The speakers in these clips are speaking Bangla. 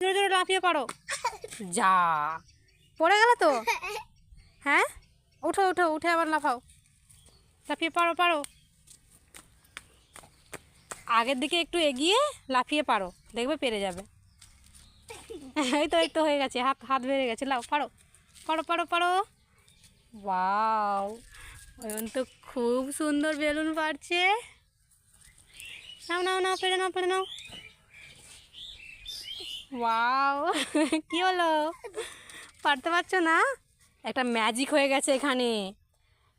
জোরে জোরে লাফিয়ে পারো। যা। পড়ে গেল তো? হ্যাঁ? উঠো উঠো উঠে আবার লাফাও। লাফিয়ে পারো পারো। আগের দিকে একটু এগিয়ে লাফিয়ে পারো। দেখবে পেরে যাবে। এই তো এই তো হয়ে গেছে। হাত হাত বেড়ে গেছে। লাও, পারো। পারো পারো পারো। অয়ন তো খুব সুন্দর বেলুন পারছে নাও নাও নাও, পেরে নাও পেরে নাও। ওয়াও কি হলো? পারতে পারছ না? একটা ম্যাজিক হয়ে গেছে এখানে।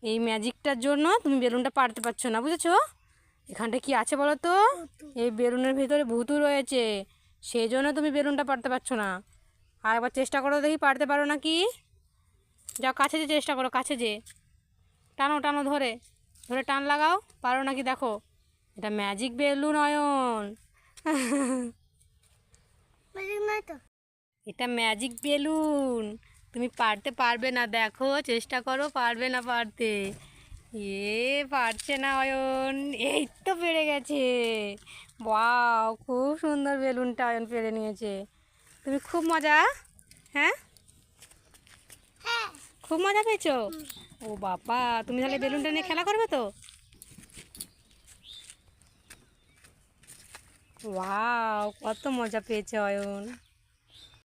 এই ম্যাজিকটার জন্য তুমি বেলুনটা পারতে পারছ না বুঝেছ? এখানটা কি আছে বলো তো? এই বেলুনের ভিতরে ভূতু রয়েছে। সেই জন্য তুমি বেলুনটা পারতে পারছ না। আর একবার চেষ্টা করো দেখি পারতে পারো নাকি যাও কাছে যে চেষ্টা করো কাছে যে টানো টানো ধরে। ধরে টান লাগাও। পারো নাকি দেখো? এটা ম্যাজিক বেলুন অয়ন এটা ম্যাজিক বেলুন তুমি পারতে পারবে না দেখো চেষ্টা করো পারবে না পারতে। এ পারছে না অয়ন এই তো পেরে গেছে। বাও খুব সুন্দর বেলুনটা অয়ন পেরে নিয়েছে। তুমি খুব মজা হ্যাঁ? খুব মজা পেয়েছ? ও বাবা তুমি তাহলে বেলুনটা নিয়ে খেলা করবে তো? ওয়াও কত মজা পেয়েছে অয়ন।